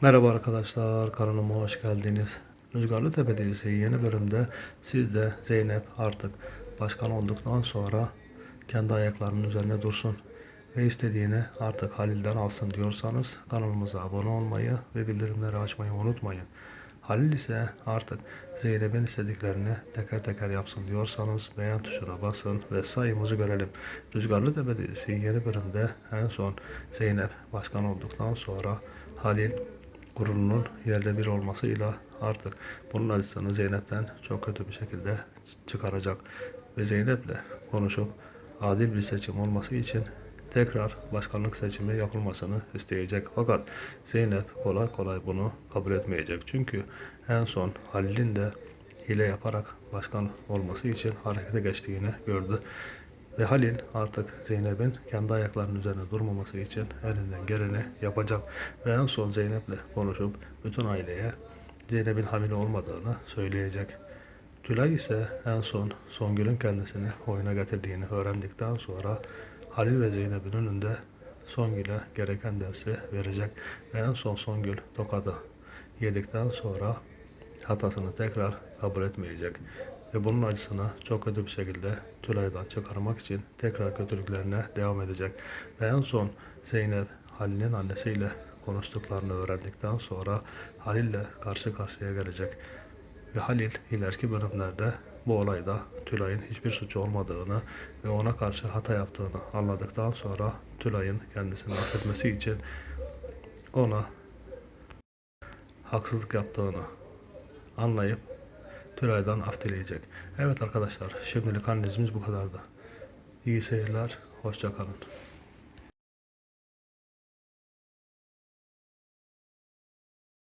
Merhaba arkadaşlar, kanalıma hoş geldiniz. Rüzgarlı Tepe dizisi yeni bölümde siz de Zeynep artık başkan olduktan sonra kendi ayaklarının üzerine dursun ve istediğini artık Halil'den alsın diyorsanız kanalımıza abone olmayı ve bildirimleri açmayı unutmayın. Halil ise artık Zeynep'in istediklerini teker teker yapsın diyorsanız beğen tuşuna basın ve sayımızı görelim. Rüzgarlı Tepe dizisi yeni bölümde en son Zeynep başkan olduktan sonra Halil gururunun yerde bir olmasıyla artık bunun acısını Zeynep'ten çok kötü bir şekilde çıkaracak ve Zeynep'le konuşup adil bir seçim olması için tekrar başkanlık seçimi yapılmasını isteyecek. Fakat Zeynep kolay kolay bunu kabul etmeyecek. Çünkü en son Halil'in de hile yaparak başkan olması için harekete geçtiğini gördü. Ve Halil artık Zeynep'in kendi ayaklarının üzerine durmaması için elinden geleni yapacak. Ve en son Zeynep'le konuşup bütün aileye Zeynep'in hamile olmadığını söyleyecek. Tülay ise en son Songül'ün kendisini oyuna getirdiğini öğrendikten sonra Halil ve Zeynep'in önünde Songül'e gereken dersi verecek. Ve en son Songül tokadı yedikten sonra hatasını tekrar kabul etmeyecek. Ve bunun acısını çok kötü bir şekilde Tülay'dan çıkarmak için tekrar kötülüklerine devam edecek. Ve en son Zeynep Halil'in annesiyle konuştuklarını öğrendikten sonra Halil'le karşı karşıya gelecek. Ve Halil ileriki bölümlerde bu olayda Tülay'ın hiçbir suçu olmadığını ve ona karşı hata yaptığını anladıktan sonra Tülay'ın kendisini affetmesi için ona haksızlık yaptığını anlayıp Tülay'dan af dileyecek. Evet arkadaşlar şimdilik analizimiz bu kadardı. İyi seyirler, hoşça kalın.